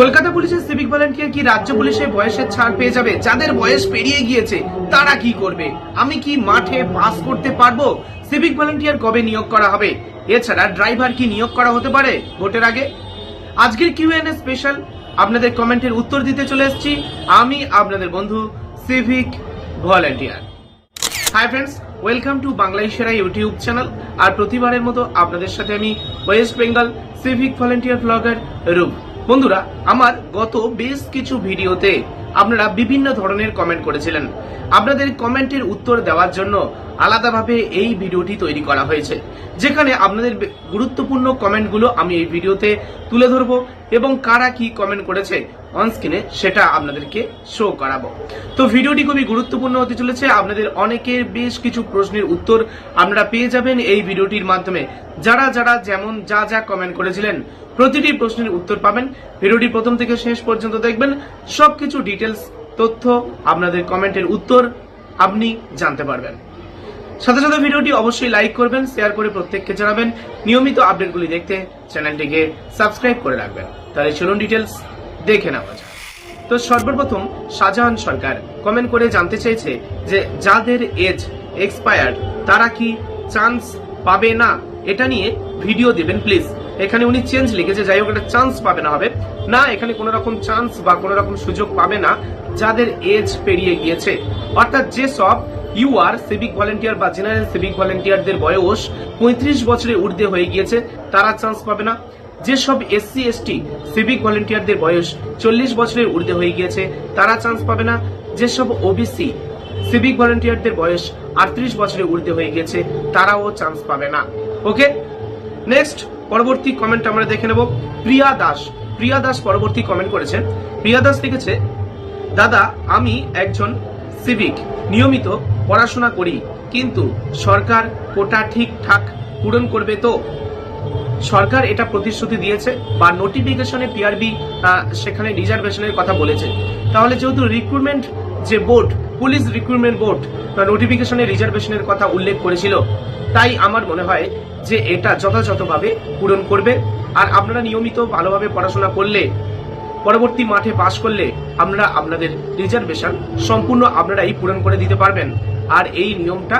কলকাতা পুলিশের civic volunteer কি রাজ্য পুলিশের বয়সের ছাড় পেয়ে যাবে? যাদের বয়স পেরিয়ে গিয়েছে, তারা কি করবে? আমি কি মাঠে পাস করতে পারব? সিভিক ভলেন্টিয়ার কবে নিয়োগ করা হবে? এছাড়া ড্রাইভার কি নিয়োগ করা হতে পারে ভোটের আগে? আজকের কিউ কিউএনএ স্পেশাল আপনাদের কমেন্টের উত্তর দিতে চলে এসেছি। আমি আপনাদের বন্ধু civic volunteer hi friends welcome to Bangla Ishara YouTube channel আর প্রতিবারের মতো আপনাদের সাথে আমি West Bengal civic volunteer blogger Roop. বন্ধুরা আমার গত বেশ কিছু ভিডিওতে আপনারা বিভিন্ন ধরনের কমেন্ট করেছিলেন। আপনাদের কমেন্টের উত্তর দেওয়ার জন্য আলাদাভাবে এই ভিডিওটি তৈরি করা হয়েছে। যেখানে আপনাদের গুরুত্বপূর্ণ কমেন্টগুলো আমি এই ভিডিওতে তুলে ধরবো এবং কারা কি কমেন্ট করেছে অনস্ক্রিনে সেটা আপনাদেরকে শো করাবো। তো ভিডিওটি খুবই গুরুত্বপূর্ণ হতে চলেছে। আপনাদের অনেকের বেশ কিছু প্রশ্নের উত্তর আপনারা পেয়ে যাবেন এই ভিডিওটির মাধ্যমে। যারা যারা যেমন যা যা কমেন্ট করেছিলেন, প্রতিটি প্রশ্নের উত্তর পাবেন। ভিডিওটি প্রথম থেকে শেষ পর্যন্ত দেখবেন। সবকিছু ডিটেলস তথ্য, আপনাদের কমেন্টের উত্তর আপনি জানতে পারবেন। সাথে সাথে ভিডিওটি অবশ্যই লাইক করবেন, শেয়ার করে প্রত্যেককে জানাবেন। নিয়মিত আপডেটগুলি দেখতে চ্যানেলটিকে সাবস্ক্রাইব করে রাখবেন। তাহলে চলুন ডিটেলস দেখে নেওয়া যাক। তো সর্বপ্রথম শাহজাহান সরকার কমেন্ট করে জানতে চেয়েছে যে যাদের এজ এক্সপায়ার্ড তারা কি চান্স পাবে না? এটা নিয়ে ভিডিও দেবেন প্লিজ এখানে উনি চেঞ্জ লিখেছে, যাই হোক, একটা চান্স পাবে না হবে। না, এখানে কোনো রকম চান্স বা কোনো রকম সুযোগ পাবে না। যাদের এজ পেরিয়ে গিয়েছে। অর্থাৎ যে সব ইউআর সিভিক ভলেন্টিয়ার বা জেনারেল সিভিক ভলেন্টিয়ারদের বয়স পঁয়ত্রিশ বছরে ঊর্ধ্বে হয়ে গিয়েছে, তারা চান্স পাবে না। যেসব এসসি এসটি সিভিক ভলেন্টিয়ারদের বয়স চল্লিশ বছরের ঊর্ধ্বে হয়ে গিয়েছে, তারা চান্স পাবে না। যেসব ওবিসি সিভিক ভলেন্টিয়ারদের বয়স আটত্রিশ বছরে ঊর্ধ্বে হয়ে গিয়েছে, তারাও চান্স পাবে না। ওকে নেক্সট পরবর্তী কমেন্ট আমরা দেখে নেব। প্রিয়া দাস প্রিয়া দাস পরবর্তী কমেন্ট করেছেন। প্রিয়া দাস লিখেছে, দাদা, আমি একজন সিভিক নিয়মিত পড়াশোনা করি, কিন্তু সরকার কোটা ঠিকঠাক পূরণ করবে তো? সরকার এটা প্রতিশ্রুতি দিয়েছে বা নোটিফিকেশনে পিআরবি সেখানে রিজার্ভেশনের কথা বলেছে। তাহলে যেহেতু রিক্রুটমেন্ট যে বোর্ড পুলিশ রিক্রুটমেন্ট বোর্ড নোটিফিকেশনে রিজার্ভেশনের কথা উল্লেখ করেছিল, তাই আমার মনে হয় যে এটা যথাযথভাবে পূরণ করবে। আর আপনারা নিয়মিত ভালোভাবে পড়াশোনা করলে, পরবর্তী মাঠে পাশ করলে আপনারা আপনাদের রিজার্ভেশন সম্পূর্ণ আপনারাই পূরণ করে দিতে পারবেন। আর এই নিয়মটা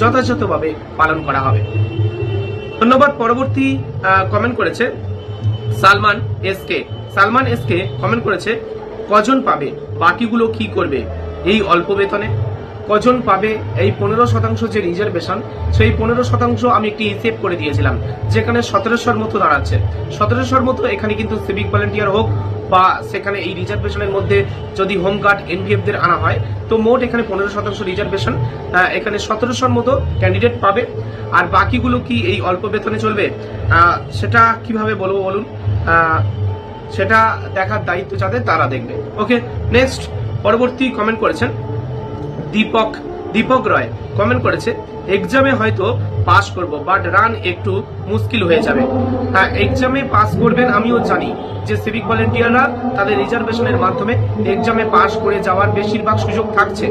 যথাযথভাবে পালন করা হবে। ধন্যবাদ পরবর্তী কমেন্ট করেছে Salman SK Salman SK comment করেছে, কজন পাবে? বাকিগুলো কি করবে? এই অল্প বেতনে। কজন পাবে এই পনেরো শতাংশ যে রিজার্ভেশন সেই পনেরো শতাংশ আমি একটি হিসেব করে দিয়েছিলাম, যেখানে সতেরোশোর মতো দাঁড়াচ্ছে। সতেরোশোর মতো এখানে কিন্তু সিভিক ভলেন্টিয়ার হোক বা সেখানে এই রিজার্ভেশনের মধ্যে যদি হোমগার্ড এনভিএফ দের আনা হয়, তো মোট এখানে পনেরো শতাংশ রিজার্ভেশন এখানে সতেরোশোর মতো ক্যান্ডিডেট পাবে। আর বাকিগুলো কি এই অল্প বেতনে চলবে? সেটা কীভাবে বলব বলুন? সেটা দেখার দায়িত্ব যাদের, তারা দেখবে। ওকে নেক্সট পরবর্তী কমেন্ট করেছেন। দীপক দীপক রয় কমেন্ট করেছে এক্সামে হয়তো পাস করব বাট রান একটু মুশকিল হয়ে যাবে। হ্যাঁ এক্সামে পাস করবেন আমিও জানি যে সিভিক ভলেন্টিয়াররা তাদের রিজার্ভেশনের মাধ্যমে এক্সামে পাস করে যাওয়ার বেশিরভাগ সুযোগ থাকছে।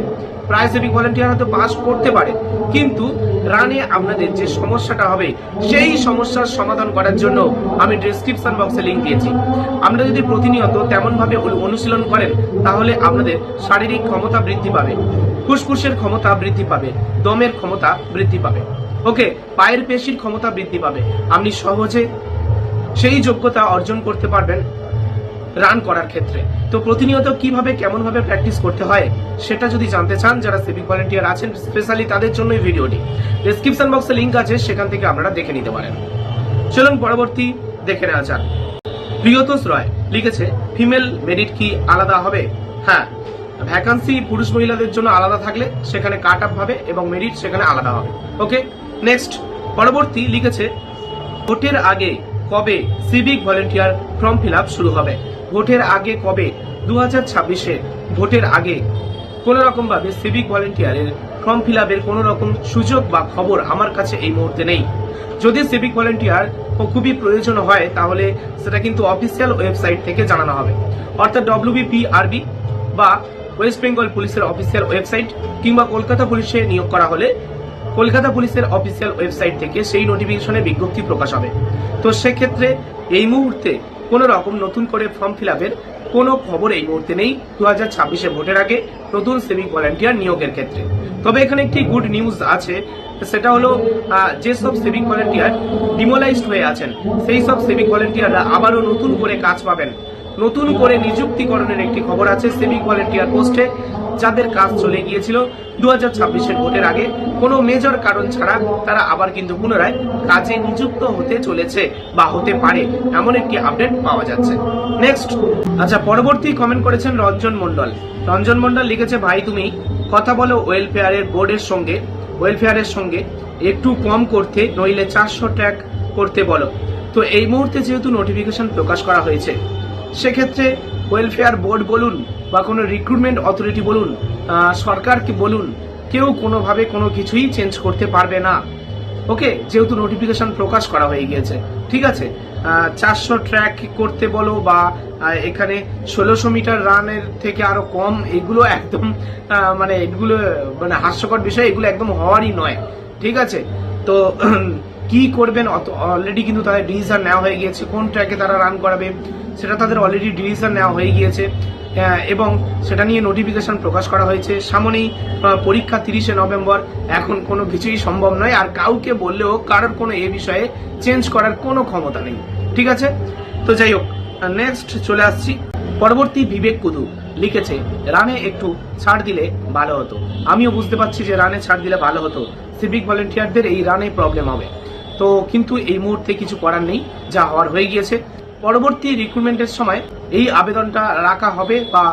প্রায় সিভিক ভলেন্টিয়ার হয়তো পাস করতে পারে। কিন্তু রানে আপনাদের যে সমস্যাটা হবে, সেই সমস্যার সমাধান করার জন্য আমি ডেসক্রিপশন বক্সে লিঙ্ক দিয়েছি। আপনারা যদি প্রতিনিয়ত তেমনভাবে অনুশীলন করেন, তাহলে আপনাদের শারীরিক ক্ষমতা বৃদ্ধি পাবে, ফুসফুসের ক্ষমতা বৃদ্ধি পাবে, দমের ক্ষমতা বৃদ্ধি পাবে। ওকে, পায়ের পেশির ক্ষমতা বৃদ্ধি পাবে। আপনি সহজে সেই যোগ্যতা অর্জন করতে পারবেন। রান করার ক্ষেত্রে। তো প্রতিনিয়ত কীভাবে কেমন ভাবে প্র্যাকটিস করতে হয়, সেটা যদি জানতে চান, যারা সিভিক ভলেন্টিয়ার আছেন স্পেশালি তাদের জন্য এই ভিডিওটি। ডেসক্রিপশন বক্সে লিঙ্ক আছে, সেখান থেকে আপনারা দেখে নিতে পারেন। চলুন পরবর্তী দেখে নেওয়া যাক। প্রিয়তোষ রয় লিখেছে ফিমেল মেরিট কি আলাদা হবে? হ্যাঁ ভ্যাকান্সি পুরুষ মহিলাদের জন্য আলাদা থাকলে সেখানে কাট আপ হবে এবং মেরিট সেখানে আলাদা হবে। ওকে নেক্সট পরবর্তী লিখেছে ভোটের আগে কবে সিভিক ভলেন্টিয়ার ফর্ম ফিল শুরু হবে? ভোটের আগে কবে? দু হাজার ছাব্বিশে ভোটের আগে। কোনো রকম ভাবে সিভিক ভলেন্টিয়ারের ফর্ম ফিল আপের কোনো রকম সুযোগ বা খবর আমার কাছে এই মুহূর্তে নেই। যদি সিভিক ভলেন্টিয়ার খুবই প্রয়োজন হয়, তাহলে সেটা কিন্তু অফিসিয়াল ওয়েবসাইট থেকে জানানো হবে। অর্থাৎ ডব্লিউবিপিআরবি বা ওয়েস্ট বেঙ্গল পুলিশের অফিসিয়াল ওয়েবসাইট কিংবা কলকাতা পুলিশে নিয়োগ করা হলে কলকাতা পুলিশের অফিসিয়াল ওয়েবসাইট থেকে সেই নোটিফিকেশনে বিজ্ঞপ্তি প্রকাশ হবে। তো সেক্ষেত্রে এই মুহূর্তে কোনো রকম নতুন করে ফর্ম ফিল আপের কোনো খবর এই মুহূর্তে নেই। দু হাজার ছাব্বিশে ভোটের আগে নতুন সিভিক ভলেন্টিয়ার নিয়োগের ক্ষেত্রে। তবে এখানে একটি গুড নিউজ আছে, সেটা হলো যেসব সিভিক ভলেন্টিয়ার ডিমোলাইজড হয়ে আছেন সেই সব সিভিক ভলেন্টিয়াররা আবারও নতুন করে কাজ পাবেন। নতুন করে নিযুক্তিকরণের একটি খবর আছে সিভিক ভলেন্টিয়ার পোস্টে যাদের কাজ চলে গিয়েছিল দু হাজার ছাব্বিশের ভোটের আগে। কোনো মেজর কারণ ছাড়া তারা আবার কিন্তু পুনরায় কাজে নিযুক্ত হতে চলেছে বা হতে পারে, এমন একটি আপডেট পাওয়া যাচ্ছে। নেক্সট আচ্ছা পরবর্তী কমেন্ট করেছেন রঞ্জন মন্ডল রঞ্জন মন্ডল লিখেছে, ভাই, তুমি কথা বলো ওয়েলফেয়ারের বোর্ডের সঙ্গে ওয়েলফেয়ারের সঙ্গে একটু কম করতে, নইলে চারশো ট্যাগ করতে বলো। তো এই মুহূর্তে যেহেতু নোটিফিকেশন প্রকাশ করা হয়েছে সেক্ষেত্রে ওয়েলফেয়ার বোর্ড বলুন বা কোনো রিক্রুটমেন্ট অথরিটি বলুন সরকারকে বলুন, কেউ কোনোভাবে কোনো কিছুই চেঞ্জ করতে পারবে না। ওকে যেহেতু নোটিফিকেশন প্রকাশ করা হয়ে গিয়েছে, ঠিক আছে? চারশো ট্র্যাক করতে বলো বা এখানে ষোলোশো মিটার রানের থেকে আরও কম, এগুলো একদম মানে এগুলো মানে হাস্যকর বিষয়, এগুলো একদম হওয়ারই নয়, ঠিক আছে? তো কি করবেন? অলরেডি কিন্তু তাদের ডিসিশন নেওয়া হয়ে গিয়েছে, কোন ট্র্যাকে তারা রান করাবে? সেটা তাদের অলরেডি ডিসিশন নেওয়া হয়ে গিয়েছে। এবং সেটা নিয়ে নোটিফিকেশন প্রকাশ করা হয়েছে। সামনেই পরীক্ষা তিরিশে নভেম্বর। এখন কোনো কিছুই সম্ভব নয়। আর কাউকে বললেও কারোর কোনো এ বিষয়ে চেঞ্জ করার কোনো ক্ষমতা নেই। ঠিক আছে? তো যাই হোক নেক্সট চলে আসছি। পরবর্তী বিবেক কুদু লিখেছে, রানে একটু ছাড় দিলে ভালো হতো। আমিও বুঝতে পারছি যে রানে ছাড় দিলে ভালো হতো। সিভিক ভলেন্টিয়ারদের এই রানে প্রবলেম হবে। তো কিন্তু এই মুহূর্তে কিছু করার নেই। যা হওয়ার হয়ে গিয়েছে। পরবর্তী রিক্রুটমেন্টের সময় এই আবেদনটা রাখা হবে বা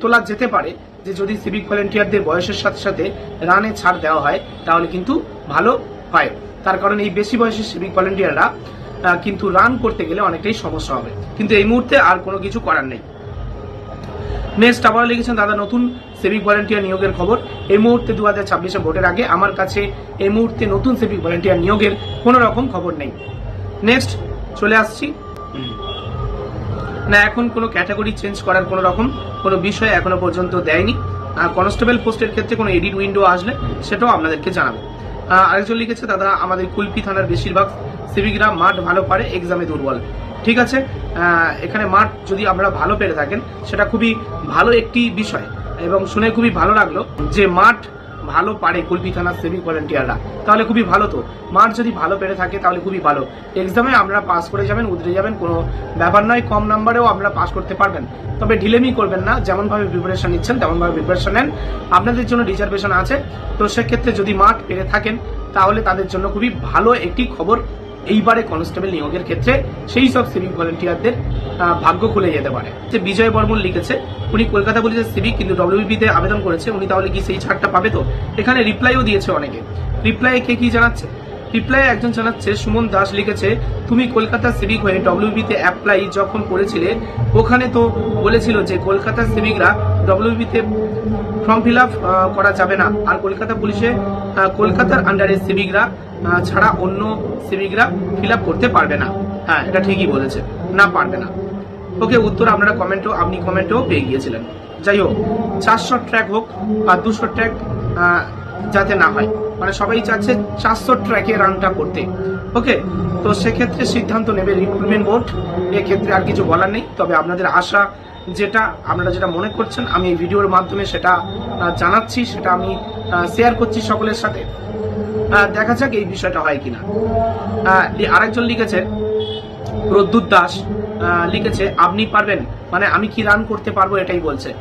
তোলা যেতে পারে যে যদি সিভিক ভলেন্টিয়ারদের বয়সের সাথে সাথে রানে ছাড় দেওয়া হয়, তাহলে কিন্তু ভালো হয়। তার কারণ এই বেশি বয়সের সিভিক ভলেন্টিয়াররা কিন্তু রান করতে গেলে অনেকটাই সমস্যা হবে। কিন্তু এই মুহূর্তে আর কোনো কিছু করার নেই। নেক্সট আবার লিখেছেন, দাদা, নতুন সিভিক ভলেন্টিয়ার নিয়োগের খবর। এই মুহূর্তে দু হাজার ছাব্বিশে ভোটের আগে আমার কাছে এই মুহূর্তে নতুন সিভিক ভলেন্টিয়ার নিয়োগের কোনো রকম খবর নেই। নেক্সট চলে আসছি। না, এখন কোনো ক্যাটাগরি চেঞ্জ করার কোনো রকম কোনো বিষয় এখনও পর্যন্ত দেয়নি। কনস্টেবল পোস্টের ক্ষেত্রে কোনো এডিট উইন্ডো আসলে সেটাও আপনাদেরকে জানাব। আরেকজন লিখেছে, দাদা, আমাদের কুলপি থানার বেশিরভাগ সিভিকরা মাঠ ভালো পারে এক্সামে দুর্বল। ঠিক আছে? এখানে মাঠ যদি আমরা ভালো পেরে থাকেন, সেটা খুবই ভালো একটি বিষয় এবং শুনে খুবই ভালো লাগল যে মাঠ ভালো পারে কুলপি থানার সিভিক ভলেন্টিয়াররা তাহলে খুবই ভালো তো। মাঠ যদি ভালো পেরে থাকে, তাহলে খুবই ভালো। এক্সামে আপনারা পাস করে যাবেন উতরে যাবেন, কোনো ব্যাপার নয়, কম নাম্বারেও আপনারা পাস করতে পারবেন। তবে ঢিলেমি করবেন না, যেমনভাবে প্রিপারেশন নিচ্ছেন, তেমনভাবে প্রিপারেশন নেন। আপনাদের জন্য রিজার্ভেশন আছে। তো সেক্ষেত্রে যদি মাঠ পেরে থাকেন, তাহলে তাদের জন্য খুবই ভালো একটি খবর, এইবারে কনস্টেবল নিয়োগের ক্ষেত্রে। সেই সব সিভিক ভলেন্টিয়ারদের ভাগ্য খুলে যেতে পারে। যে বিজয় বর্মন লিখেছে, উনি কলকাতা পুলিশের সিভিক কিন্তু ডব্লিউবিতে আবেদন করেছে, উনি তাহলে কি সেই ছাড়টা পাবে তো? এখানে রিপ্লাইও দিয়েছে অনেকে। রিপ্লাই কে কি জানাচ্ছে? রিপ্লাই একজন জানাচ্ছে, সুমন দাস লিখেছে, তুমি কলকাতা সিভিক হয়ে ডব্লিউবিতে অ্যাপ্লাই যখন করেছিলে, ওখানে তো বলেছিল যে কলকাতা সিভিকরা ডব্লিউবিতে ফর্ম ফিল আপ করা যাবে না। আর কলকাতা পুলিশে কলকাতার আন্ডারে সিভিকরা ছাড়া অন্য সিভিকরা ফিল আপ করতে পারবে না। হ্যাঁ এটা ঠিকই বলেছে। না পারবে না। ওকে, উত্তর আপনারা কমেন্টও, আপনি কমেন্টেও পেয়ে গিয়েছিলেন। যাই হোক, চারশো ট্র্যাক হোক বা দুশো ট্র্যাক যাতে না হয়। মানে সবাই চাচ্ছে চারশো ট্র্যাকে রানটা করতে। ওকে, তো সেক্ষেত্রে সিদ্ধান্ত নেবে রিক্রুটমেন্ট বোর্ড এক্ষেত্রে আর কিছু বলার নেই। তবে আপনাদের আশা যেটা, আপনারা যেটা মনে করছেন, আমি এই ভিডিওর মাধ্যমে সেটা জানাচ্ছি, সেটা আমি শেয়ার করছি সকলের সাথে। দেখা যাক এই বিষয়টা হয় কিনা। আরেকজন লিখেছে, প্রদ্যুৎ দাস। লিখেছে, আপনি পারবেন। মানে আমি কি রান করতে পারব এটাই বলছে।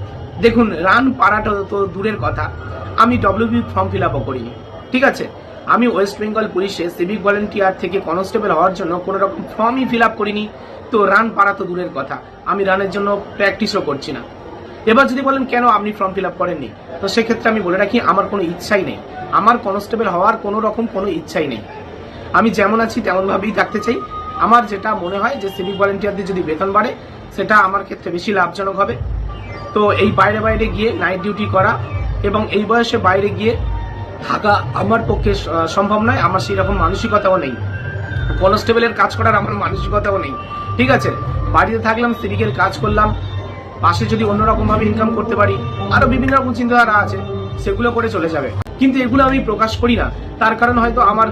দেখুন রান পারাটা তো দূরের কথা। আমি ডব্লিউবি ফর্ম ফিল আপও করিনি। ঠিক আছে? আমি ওয়েস্ট বেঙ্গল পুলিশে সিভিক ভলেন্টিয়ার থেকে কনস্টেবল হওয়ার জন্য কোনো রকম ফর্মই ফিল আপ করিনি। তো রান পারা তো দূরের কথা। আমি রানের জন্য প্র্যাকটিসও করছি না। এবার যদি বলেন, কেন আপনি ফর্ম ফিল আপ করেননি? তো সেক্ষেত্রে আমি বলে রাখি, আমার কোনো ইচ্ছাই নেই। আমার কনস্টেবল হওয়ার কোনো রকম কোনো ইচ্ছাই নেই। আমি যেমন আছি, তেমনভাবেই থাকতে চাই। আমার যেটা মনে হয় যে সিভিক ভলেন্টিয়ারদের যদি বেতন বাড়ে, সেটা আমার ক্ষেত্রে বেশি লাভজনক হবে। তো এই বাইরে বাইরে গিয়ে নাইট ডিউটি করা এবং এই বয়সে বাইরে গিয়ে থাকা আমার পক্ষে সম্ভব নয়। আমার সেই রকম মানসিকতাও নেই। কনস্টেবলের কাজ করার আমার মানসিকতাও নেই। ঠিক আছে? বাড়িতে থাকলাম সিভিকের কাজ করলাম। পাশে যদি অন্যরকম ভাবে ইনকাম করতে পারি, আরও বিভিন্ন রকম চিন্তাধারা আছে, সেগুলো করে চলে যাবে। কিন্তু এগুলো আমি প্রকাশ করি না। তার কারণ হয়তো আমার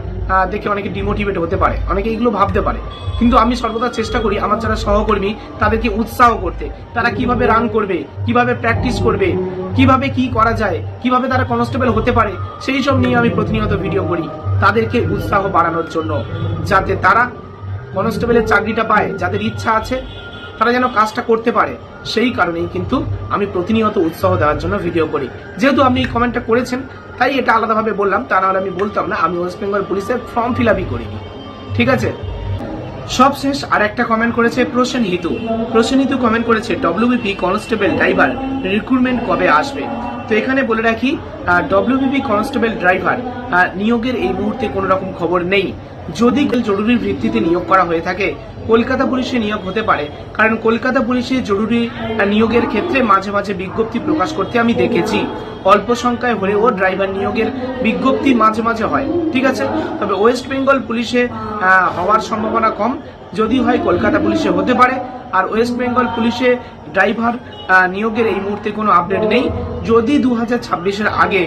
দেখে অনেকে ডিমোটিভেট হতে পারে। অনেকে এগুলো ভাবতে পারে। কিন্তু আমি সর্বদা চেষ্টা করি আমার যারা সহকর্মী, তাদেরকে উৎসাহ করতে। তারা কীভাবে রান করবে, কীভাবে প্র্যাকটিস করবে, কীভাবে কি করা যায়, কীভাবে তারা কনস্টেবল হতে পারে, সেই সব নিয়ে আমি প্রতিনিয়ত ভিডিও করি। তাদেরকে উৎসাহ বাড়ানোর জন্য। যাতে তারা কনস্টেবলের চাকরিটা পায়, যাদের ইচ্ছা আছে, তারা যেন কাজটা করতে পারে। সেই কারণেই কিন্তু আমি প্রতিনিয়ত উৎসাহ দেওয়ার জন্য ভিডিও করি। যেহেতু আপনি এই কমেন্টটা করেছেন তাই এটা আলাদাভাবে বললাম, তা নাহলে আমি বলতাম না। আমি ওয়েস্ট বেঙ্গল পুলিশের ফর্ম ফিল আপই করিনি। ঠিক আছে? সবশেষ আর একটা কমেন্ট করেছে প্রসেন হিতু প্রসেন হিতু কমেন্ট করেছে ডব্লিউবিপি কনস্টেবল ড্রাইভার রিক্রুটমেন্ট কবে আসবে? তো এখানে বলে রাখি ডব্লিউবিপি কনস্টেবল ড্রাইভার নিয়োগের এই মুহূর্তে কোনো রকম খবর নেই। যদি জরুরি ভিত্তিতে নিয়োগ করা হয়ে থাকে, কলকাতা পুলিশে নিয়োগ হতে পারে। কারণ কলকাতা পুলিশে জরুরি নিয়োগের ক্ষেত্রে মাঝে মাঝে বিজ্ঞপ্তি প্রকাশ করতে আমি দেখেছি। অল্প সংখ্যায় হলেও ড্রাইভার নিয়োগের বিজ্ঞপ্তি মাঝে মাঝে হয়, ঠিক আছে? তবে ওয়েস্ট বেঙ্গল পুলিশে হওয়ার সম্ভাবনা কম। যদি হয় কলকাতা পুলিশে হতে পারে। আর ওয়েস্ট বেঙ্গল পুলিশে ড্রাইভার নিয়োগের এই মুহূর্তে কোনো আপডেট নেই। যদি দু হাজার ছাব্বিশের আগে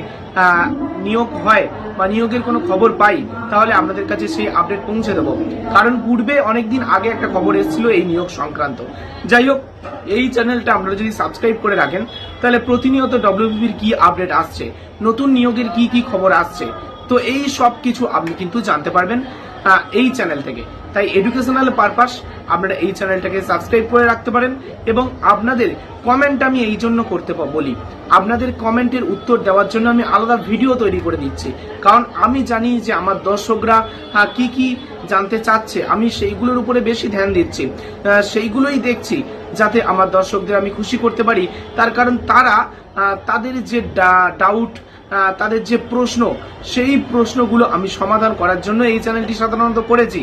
নিয়োগ হয় বা নিয়োগের কোনো খবর পাই, তাহলে আপনাদের কাছে সেই আপডেট পৌঁছে দেবো। কারণ পূর্বে অনেকদিন আগে একটা খবর এসেছিল এই নিয়োগ সংক্রান্ত। যাই হোক, এই চ্যানেলটা আপনারা যদি সাবস্ক্রাইব করে রাখেন, তাহলে প্রতিনিয়ত ডব্লিউবির কি আপডেট আসছে, নতুন নিয়োগের কি কি খবর আসছে, তো এই সব কিছু আপনি কিন্তু জানতে পারবেন এই চ্যানেল থেকে। তাই এডুকেশনাল পারপাস আপনারা এই চ্যানেলটাকে সাবস্ক্রাইব করে রাখতে পারেন এবং আপনাদের কমেন্ট আমি এই জন্য করতে বলি। আপনাদের কমেন্টের উত্তর দেওয়ার জন্য আমি আলাদা ভিডিও তৈরি করে দিচ্ছি। কারণ আমি জানি যে আমার দর্শকরা কি কি জানতে চাচ্ছে, আমি সেইগুলোর উপরে বেশি ধ্যান দিচ্ছি। সেইগুলোই দেখছি, যাতে আমার দর্শকদের আমি খুশি করতে পারি। তার কারণ তারা তাদের যে ডাউট তাদের যে প্রশ্ন, সেই প্রশ্নগুলো আমি সমাধান করার জন্য এই চ্যানেলটি সাধারণত করেছি।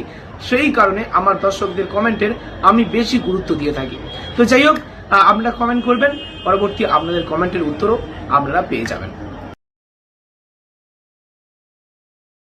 সেই কারণে আমার দর্শকদের কমেন্টের আমি বেশি গুরুত্ব দিয়ে থাকি। তো যাই হোক আপনারা কমেন্ট করবেন, পরবর্তী আপনাদের কমেন্টের উত্তরও আপনারা পেয়ে যাবেন।